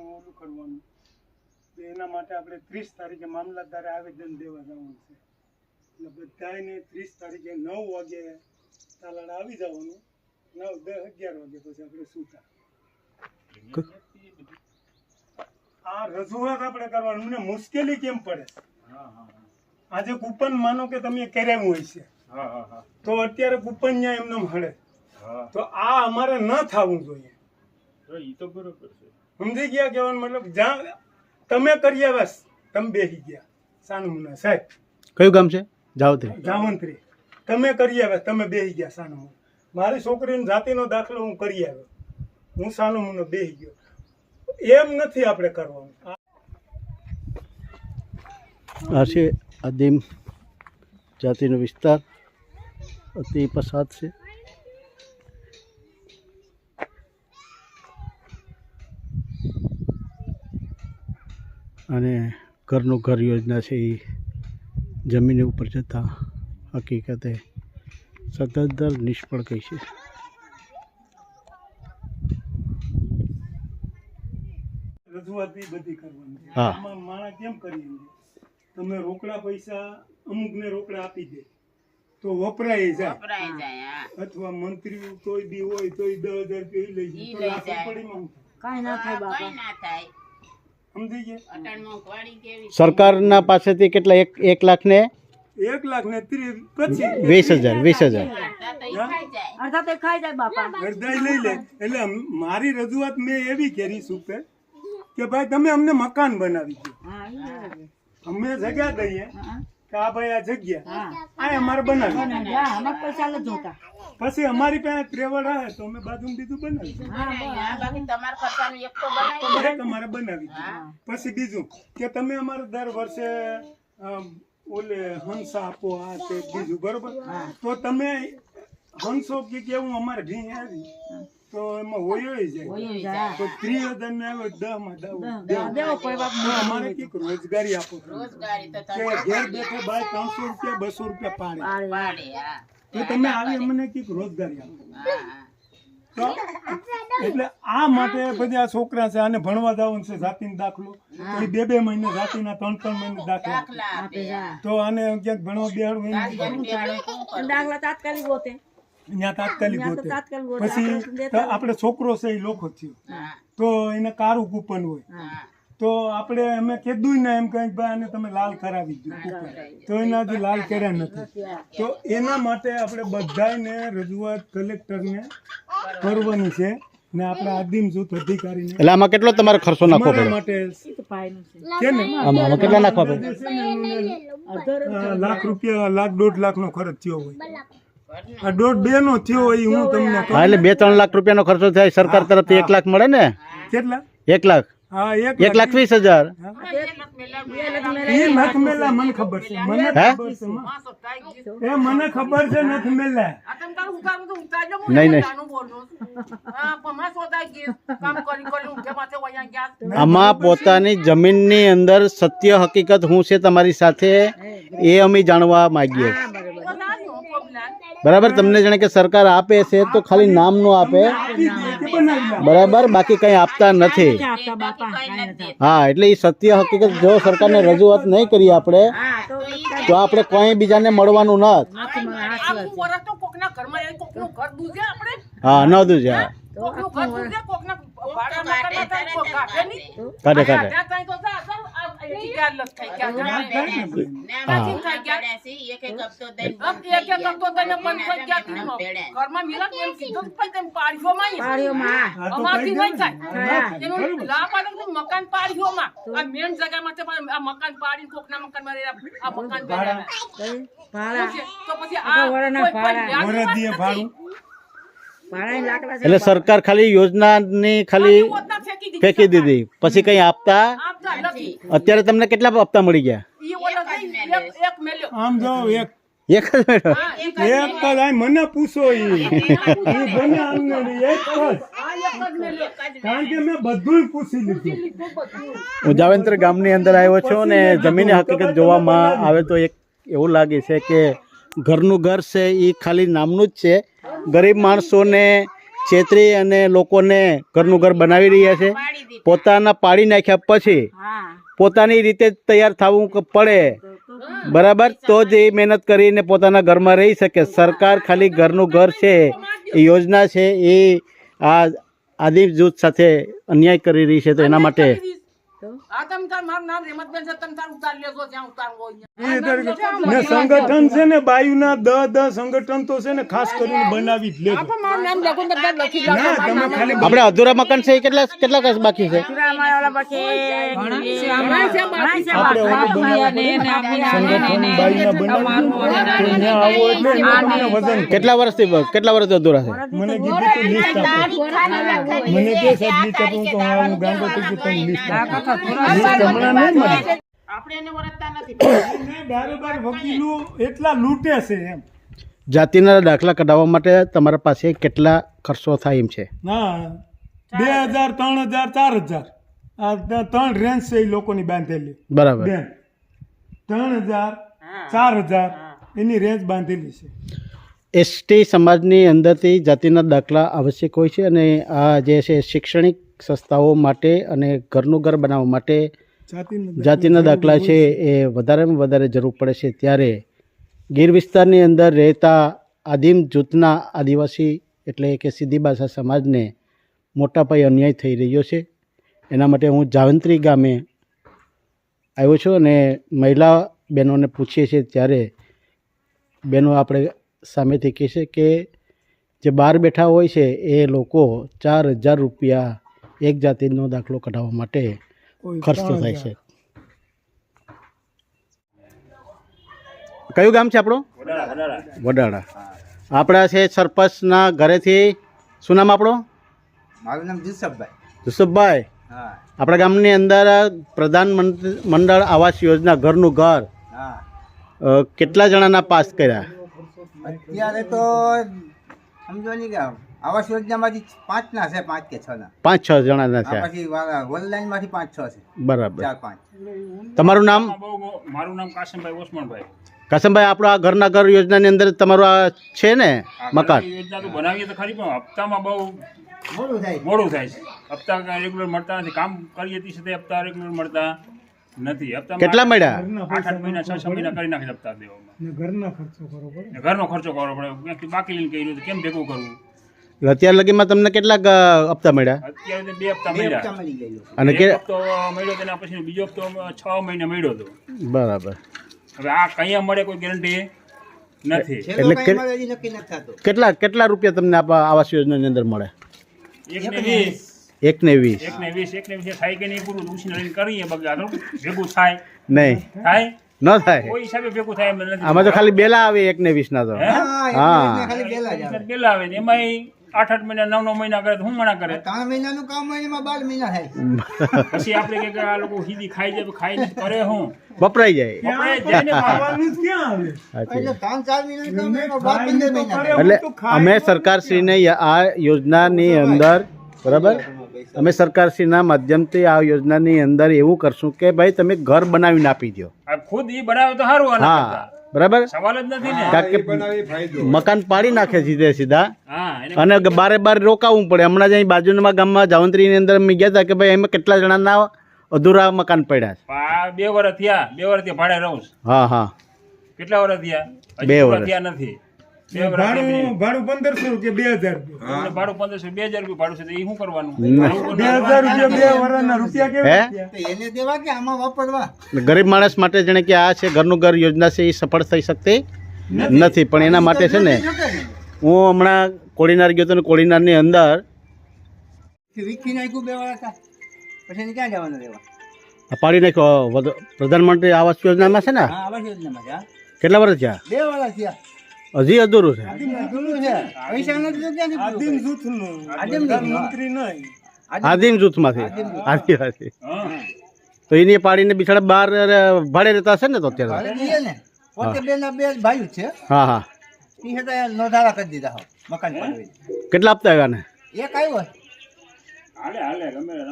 ઓલું કરવાનું. તો એના માટે આપણે ત્રીસ તારીખે મામલતદારે આવેદન દેવા જવાનું છે. એટલે બધાને ત્રીસ તારીખે નવ વાગે તાલાડ આવી જવાનું. નવ દસ અગિયાર વાગે પછી આપણે સૂતા. આ રજૂઆત આપણે કરવાનું. મને મુશ્કેલી કેમ પડે? આજે કૂપન માનો કે તમે કર્યા હોય છે. તો અત્યારે કૂપન ન્યા એમને મળે. તો આ અમારે ન થવું જોઈએ. સમજી ગયા કહેવાનો મતલબ? જ્યાં તમે કરી આવ્યા તમે બેસી ગયા. સાનુમુના સાહેબ. કયું ગામ છે? જાવત્રી. જાવંત્રી. તમે કરી આવ્યા તમે બેસી ગયા સાનુમુના. મારી છોકરીનો જાતિનો દાખલો હું કરી આવ્યો. હું સાનુમુનો બેસી ગયો. એમ નથી આપણે કરવાનું. આ છે આદિમ જાતિનો વિસ્તાર. અતિ પસાદ છે અને ઘરનું ઘર યોજના છે એ જમીન ઉપર જતાં હકીકતે સતત નિષ્ફળ ગઈ છે. રજૂઆત બધી કરવાની. હા. આમાં માણસ કેમ કરી તમે રોકડા પૈસા અમુકને રોકડા આપી દે તો વપરાય જાય. વપરાય જાય હા. અથવા મંત્રી તોય બી હોય તોય દસ હજાર લઈ જાય. તો લાખ જાય. રૂપિયામાં શું ના થાય કઈ બાપા. ના થાય. સરકારના પાસેથી કેટલા એક એક લાખ ને એક લાખ ને વીસ હજાર વીસ હજાર. અડધા તો ખાઈ જાય. બાપા. લઈ લે. એટલે મારી રજૂઆત મેં એવી કરી સુપે કે ભાઈ તમે અમને મકાન બનાવી દો. અમે જગ્યા દઈએ. કે આ ભાઈ આ જગ્યા. આ અમારે બનાવી. પૈસા નથી જોતા. પછી અમારી પાસે ત્રેવડ આવે તો અમે બાજુ બીજું બનાવી. હા હા, બાકી તમારા ખર્ચાનું એક તો બનાવી. પછી બીજું કે તમે અમારે દર વર્ષે ઓલે હંસા આપો આ તે બીજું બરોબર? તો તમે હંસો કે કેવું અમારે ભી આવી? તો એમાં હોય જાય તો ત્રીસ હજાર ને આવે દસમાં અમારે કંઈક રોજગારી આપો કે ઘેર બેઠે બાય ત્રણસો રૂપિયા બસો રૂપિયા પાડે. પાડે. પાડે હા. તો તમે આવી અમને કંઈક રોજગારી આપો. એટલે આ માટે બધા આ છોકરા છે આને ભણવા જવાનું છે જાતિનો દાખલો. તો બે બે મહિને જાતિના ત્રણ ત્રણ મહિને દાખલા તો આને ક્યાંક ભણવા બેહાડવું? દાખલા તાત્કાલિક ગોતે. ત્યાં તાત્કાલિક ગોતે. પછી આપણે દેતા તો આપણે છોકરો છે એ લોકો થયો. તો એને કારું કૂપન હોય. તો આપણે અમે કીધું ને એમ કંઈક ભાઈ આને તમે લાલ કરાવી દો તો એના હજી લાલ કર્યા નથી. તો એના માટે આપણે બધાને રજૂઆત કલેક્ટરને કરવાની છે ને આપણે આદિમ જૂથ અધિકારી એટલે આમાં કેટલો તમારે ખર્ચો નાખવો પડે? માટે કે ને? આમાં આમાં કેટલા નાખવા પડે? લાખ રૂપિયા લાખ દોઢ લાખ નો ખર્ચ થયો હોય. આ દોઢ બે નો થયો હોય હું તમને હા એટલે બે ત્રણ લાખ રૂપિયાનો ખર્ચો થાય સરકાર તરફથી એક લાખ મળે ને? કેટલા? એક લાખ. એક લાખ વીસ હજાર. એ નથ મેલા મને ખબર છે મને ખબર છે માં. એ મને ખબર છે નથ મેલા. નહીં નહીં. આમાં પોતાની જમીનની અંદર સત્ય હકીકત શું છે તમારી સાથે એ અમે જાણવા માંગીએ છીએ. બરાબર? તમને જાણે કે સરકાર આપે છે તો ખાલી નામનું આપે. બરાબર? બાકી કંઈ આપતા નથી. હા એટલે એ સત્ય હકીકત જો સરકારને રજૂઆત નહીં કરીએ આપણે તો આપણે કોઈ બીજાને મળવાનું ન નથી. હા ન દું જા તો કાઢે. કાઢે ને આમાંથી પાડ્યા છે, એક એક હપ્તો દઈને પેડે. પાળીઓમાં હા. આ તો કઈ દે ને. હા. મકાન પાડ્યોમાં આ મેન જગ્યામાં છે પણ આ મકાન પાડીને કોકના મકાનમાં રહે, આ મકાન? ભાડા. તો પછી આ કોઈ- કોઈ ભાડા. એટલે સરકાર ખાલી યોજનાની ખાલી ફેંકી દીધી પછી કઈ આપતા? અત્યારે તમને કેટલા હપ્તા મળી ગયા. આમ જો એક એક જ મેળવ્યો. એક જ આ મને પૂછો ઈ. ઈ બને એક જ. આ એક જ મેલ્યો. કારણ કે મેં બધું પૂછી લીધું. હું જાવેન્દ્ર ગામની અંદર આવ્યો છું ને જમીની હકીકત જોવામાં આવે તો એક એવું લાગે છે કે ઘરનું ઘર છે એ ખાલી નામનું જ છે. ગરીબ માણસોને છેતરી અને લોકોને ઘરનું ઘર બનાવી રહ્યા છે. પોતાના પાડી નાખ્યા પછી પોતાની રીતે તૈયાર થવું પડે. બરાબર? તો જ એ મહેનત કરીને પોતાના ઘરમાં રહી શકે. સરકાર ખાલી ઘરનું ઘર છે, એ યોજના છે, એ આ આદિમ જૂથ સાથે અન્યાય કરી રહી છે, તો એના માટે રેમતબેન છે ને સંગઠન છે? ને બાયુના દ દ સંગઠન તો છે ને ખાસ કરીને બનાવી જ લેજો. આપણે અધૂરા મકાન છે કેટલા કેટલા કસ બાકી છે. સંગઠન કેટલા વર્ષથી કેટલા વર્ષથી અધૂરા છે? મને કીધું લિસ્ટ આપો. મને કે સાહેબ લિસ્ટ આપો હું તો હું તને લિસ્ટ આપો. લિસ્ટ હમણાં નહીં મળે આપણે એને વરતતા નથી. ને બારોબાર વકીલો એટલા લૂંટે છે એમ. જાતિના દાખલા કઢાવવા માટે તમારા પાસે કેટલા ખર્ચો થાય એમ છે? ના બે હજાર. ત્રણ હજાર ચાર હજાર. આ ત્રણ રેન્જ છે એ લોકોની બાંધેલી. બરાબર. બે ત્રણ હજાર ચાર હજાર એની રેન્જ બાંધેલી છે. એસટી સમાજની અંદરથી જાતિના દાખલા આવશ્યક હોય છે અને આ જે છે શૈક્ષણિક સંસ્થાઓ માટે અને ઘરનું ઘર બનાવવા માટે જાતિના દાખલા છે એ વધારેમાં વધારે જરૂર પડે છે ત્યારે ગીર વિસ્તારની અંદર રહેતા આદિમ જૂથના આદિવાસી એટલે કે સીધી ભાષા સમાજને મોટા પાયે અન્યાય થઈ રહ્યો છે. એના માટે હું જાવંત્રી ગામે આવ્યો છું અને મહિલા બહેનોને પૂછીએ છીએ ત્યારે બહેનો આપણે સામેથી કહેશે કે જે બહાર બેઠા હોય છે એ લોકો ચાર હજાર રૂપિયા એક જાતિનો દાખલો કઢાવવા માટે ખર્ચો થાય છે. કયું ગામ છે આપણું? વડાળા. આપણા છે સરપંચના ઘરેથી શું નામ આપણું? મારું નામ જુસફભાઈ. યુસુફભાઈ આપણા ગામની અંદર પ્રધાનમંત્રી મંડળ આવાસ યોજના ઘરનું ઘર. કેટલા જણાના પાસ કર્યા? અત્યારે તો સમજો નહીં કે આવાસ યોજનામાંથી પાંચ ના છે પાંચ કે છ ના પાંચ છ જણાના છે. પછી માંથી પાંચ છ છે. બરાબર. ચાર પાંચ. તમારું નામ? મારું નામ કાશમભાઈ ઓસમાનભાઈ. કાસમભાઈ આપણું આ ઘરના ઘર યોજનાની અંદર તમારું આ છે ને મકાન? યોજના તો બનાવીએ તો ખરી પણ હપ્તામાં બહુ મોડું થાય. મોડું થાય છે. હપ્તા રેગ્યુલર મળતા નથી. કામ કરીએ તે છતાં હપ્તા રેગ્યુલર મળતા નથી. હપ્તા કેટલા મળ્યા? ઘરના આઠ આઠ મહિના છ છ મહિના કરી. નાખે હપ્તા દેવામાં. ને ઘરના ખર્ચો કરવો પડે. ને ઘરનો ખર્ચો કરવો પડે. બાકી લઈને કર્યું કેમ ભેગું કરવું? અત્યાર લગીમાં તમને કેટલાક હપ્તા મળ્યા? અત્યારે તો બે હપ્તા મળ્યા. મળી જાય લોકો. અને કે હપ્તો મળ્યો તેના પછી બીજો હપ્તો છ મહિને મળ્યો હતો. બરાબર. હવે આ કયા મળે કોઈ ગેરંટી નથી. એટલે કેટલા કેટલા રૂપિયા તમને આવાસ યોજનાની અંદર મળે? એક ને વીસ. એક ને વીસ એક ને વીસ થાય કે નહીં પૂરું ઉછીને લઈને કરીએ બગાડો ભેગું થાય. નહીં. થાય? ન થાય. કોઈ હિસાબે ભેગું થાય આમાં તો ખાલી બેલા આવે એક ને વીસ ના તો હા. હા. બેલા આવે. એમાંય આઠ આઠ મહિના નવ નવ મહિના કરે તો હું મના કરે? ત્રણ મહિનાનું કામ મહિનામાં બાર મહિના થાય. પછી આપણે કે આ લોકો સીધી ખાઈ જાય ખાઈ કરે હું. વપરાઈ જાય. એટલે અમે સરકારશ્રીને આ યોજનાની અંદર બરાબર? અમે સરકારશ્રીના માધ્યમથી આ યોજનાની અંદર એવું કરશું કે ભાઈ તમે ઘર બનાવીને આપી દો ખુદ એ બનાવે તો સારું હા. બરાબર? સવાલ જ નથી ને. કારણ કે મકાન પાડી નાખે સીધે સીધા. હા અને બારે બાર રોકાવું પડે. હમણાં જ અહીં બાજુના ગામમાં જાવંત્રીની અંદર અમે ગયા હતા કે ભાઈ એમાં કેટલા જણાના અધૂરા મકાન પડ્યા છે. બે વર્ષ થયા. બે વર્ષ ભાડે રહું હા હા. કેટલા વર્ષ થયા? બે વર્ષ. થયા નથી. ભાડું ભાડું પંદરસો રૂપિયા બે હજાર રૂપિયા. ભાડું પંદરસો બે હજાર રૂપિયા ભાડું છે એ શું કરવાનું? બે હજાર રૂપિયા બે વર્ષના રૂપિયા કેવા હે? થયા? તો એને દેવા કે આમાં વાપરવા? ગરીબ માણસ માટે જાણે કે આ છે ઘરનું ઘર યોજના છે એ સફળ થઈ શકતી નથી. પણ એના માટે છે ને હું હમણાં કોડીનાર ગયો હતો ને કોળીનારની અંદર વીખી નાખ્યું બે વાર પછી ક્યાં જવાનું રહેવા? પાડી નાખ્યો. પ્રધાનમંત્રી આવાસ યોજનામાં છે ને? આવાસ યોજનામાં કેટલા વર્ષ થયા? બે વર્ષ થયા. હજી અધૂરું છે. આદિમ જૂથમાંથી? આદિવાસી હા. તો એની પાડીને બિચારા બહાર અ, ભાડે રહેતા હશે ને તો અત્યારે? ભાડે દઈએ ને પોતે બે ના બે ભાઈ છે. હા હા. નોંધારા કરી દીધા મકાન કેટલા આપતા આવ્યા ને? એક આવ્યો. હાલે હાલે ગમે તે.